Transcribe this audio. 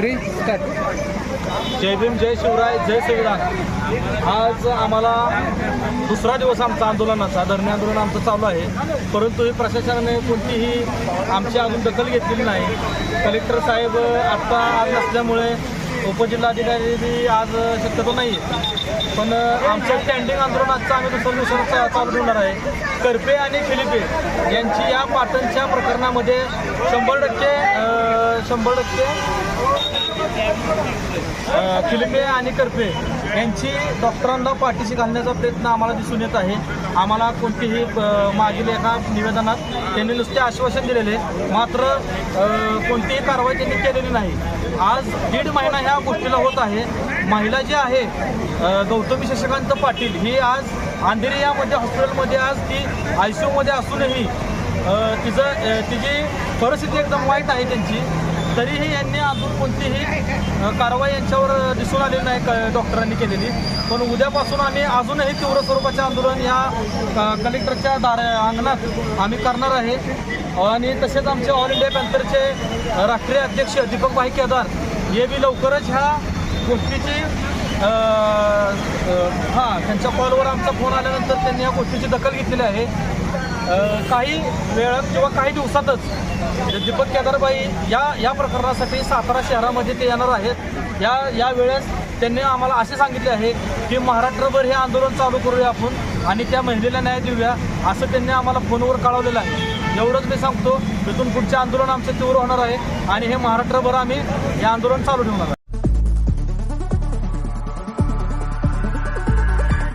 श्री जय भीम जय शिवराय जय संविधान. आज आम्हाला दुसरा दिवस आमचा आंदोलनाचा धरणे आंदोलन आमचं चालू आहे. परंतु ही प्रशासनाने कोणतीही आमची अजून दखल घेतलेली नाही. कलेक्टर साहेब आत्ता आज नसल्यामुळे उपजिल्हाधिकारी आज शक्यतो नाही पण आमचं स्टँडिंग आंदोलनाचं आम्ही दुसऱ्या दिवसाचा चालू ठेवणार आहे. करपे आणि फिलिपे यांची या पाटणच्या प्रकरणामध्ये शंभर टक्के शंभर टक्के. किलपे आणि करपे यांची डॉक्टरांना पाठीशी घालण्याचा प्रयत्न आम्हाला दिसून येत आहे. आम्हाला कोणतीही मागील एका निवेदनात त्यांनी नुसते आश्वासन दिलेले. मात्र कोणतीही कारवाई त्यांनी केलेली नाही. आज दीड महिना ह्या गोष्टीला होत आहे. महिला जी आहे गौतमी शशिकांत पाटील ही आज अंधेरी यामध्ये हॉस्पिटलमध्ये आज ती आय सी यूमध्ये असूनही तिचं तिची परिस्थिती एकदम वाईट आहे त्यांची. तरीही यांनी अजून कोणतीही कारवाई यांच्यावर दिसून आलेली नाही क- डॉक्टरांनी केलेली. पण उद्यापासून आम्ही अजूनही तीव्र स्वरूपाचे आंदोलन या कलेक्टरच्या दार अंगणात आम्ही करणार आहे. आणि तसेच आमचे ऑल इंडिया पॅन्थरचे राष्ट्रीय अध्यक्ष दीपक भाई केदार हे बी लवकरच ह्या गोष्टीची हां त्यांच्या कॉलवर आमचा फोन आल्यानंतर त्यांनी या गोष्टीची दखल घेतलेली आहे. काही वेळात किंवा काही दिवसातच म्हणजे दीपक केदारबाई या या प्रकरणासाठी सातारा शहरामध्ये ते येणार आहेत. या या वेळेस त्यांनी आम्हाला असे सांगितले आहे की महाराष्ट्रभर हे आंदोलन चालू करूया आपण आणि त्या महिलेला न्याय देऊया असं त्यांनी आम्हाला फोनवर कळवलेलं आहे. एवढंच मी सांगतो तिथून पुढचे आंदोलन आमचं तीव्र होणार आहे आणि हे महाराष्ट्रभर आम्ही हे आंदोलन चालू ठेवणार आहे